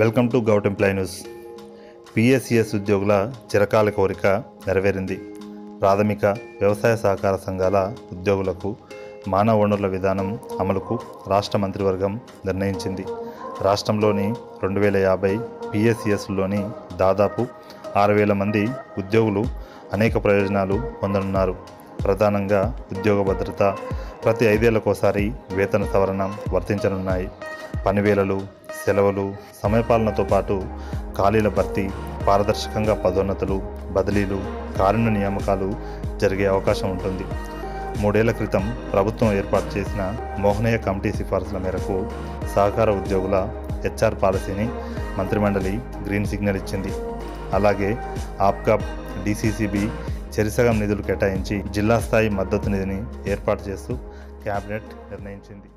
Welcome to govt employ news. PSCS ఉద్యోగుల చిరకాల కోరిక నెరవేరింది. ప్రాథమిక వ్యవసాయ సహకార సంఘాల ఉద్యోగులకు మానవ వనరుల విధానం అమలుకు రాష్ట్ర మంత్రివర్గం నిర్ణయించింది. రాష్ట్రంలోని రెండు వేల యాభై పిఎస్సిఎస్లోని దాదాపు ఆరు వేల మంది ఉద్యోగులు అనేక ప్రయోజనాలు పొందనున్నారు. ప్రధానంగా ఉద్యోగ భద్రత ప్రతి ఐదేళ్ళకోసారి వేతన సవరణ వర్తించనున్నాయి. పనివేళలు సెలవులు సమయపాలనతో పాటు ఖాళీల భర్తీ పారదర్శకంగా పదోన్నతులు బదిలీలు కారుణ్య నియామకాలు జరిగే అవకాశం ఉంటుంది. మూడేళ్ళ క్రితం ప్రభుత్వం ఏర్పాటు చేసిన మోహనయ్య కమిటీ సిఫార్సుల మేరకు సహకార ఉద్యోగుల హెచ్ఆర్ పాలసీని మంత్రిమండలి గ్రీన్ సిగ్నల్ ఇచ్చింది. అలాగే ఆప్కాప్ డిసిసిబి చెరిసగం నిధులు కేటాయించి జిల్లా స్థాయి మద్దతు నిధిని ఏర్పాటు చేస్తూ క్యాబినెట్ నిర్ణయించింది.